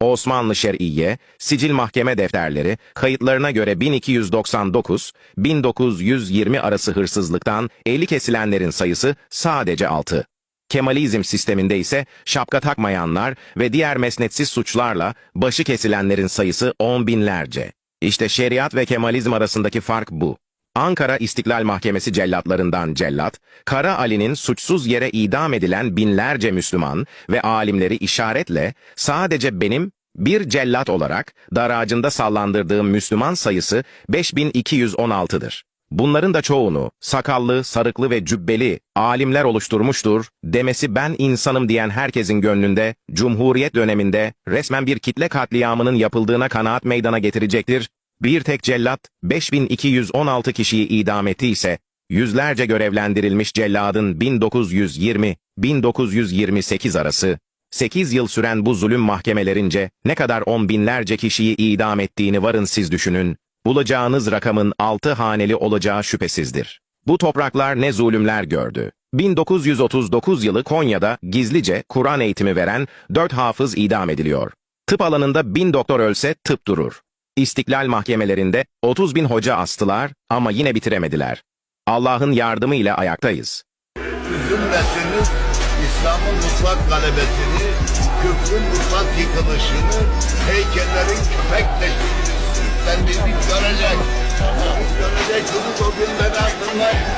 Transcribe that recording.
Osmanlı Şer'iye, sicil mahkeme defterleri, kayıtlarına göre 1299, 1920 arası hırsızlıktan 50 kesilenlerin sayısı sadece 6. Kemalizm sisteminde ise şapka takmayanlar ve diğer mesnetsiz suçlarla başı kesilenlerin sayısı on binlerce. İşte şeriat ve Kemalizm arasındaki fark bu. Ankara İstiklal Mahkemesi cellatlarından cellat, Kara Ali'nin suçsuz yere idam edilen binlerce Müslüman ve alimleri işaretle sadece benim bir cellat olarak daracında sallandırdığım Müslüman sayısı 5216'dır. Bunların da çoğunu sakallı, sarıklı ve cübbeli alimler oluşturmuştur demesi ben insanım diyen herkesin gönlünde Cumhuriyet döneminde resmen bir kitle katliamının yapıldığına kanaat meydana getirecektir. Bir tek cellat 5216 kişiyi idam ettiyse yüzlerce görevlendirilmiş celladın 1920-1928 arası 8 yıl süren bu zulüm mahkemelerince ne kadar on binlerce kişiyi idam ettiğini varın siz düşünün. Bulacağınız rakamın altı haneli olacağı şüphesizdir. Bu topraklar ne zulümler gördü. 1939 yılı Konya'da gizlice Kur'an eğitimi veren dört hafız idam ediliyor. Tıp alanında bin doktor ölse tıp durur. İstiklal mahkemelerinde 30 bin hoca astılar ama yine bitiremediler. Allah'ın yardımıyla ayaktayız. üzülmesini, İslam'ın mutlak galebesini, küfrün mutlak yıkılışını, heykellerin köpekleştirilmesini bir görecek. Görecek bunu o günleri hatırlayın.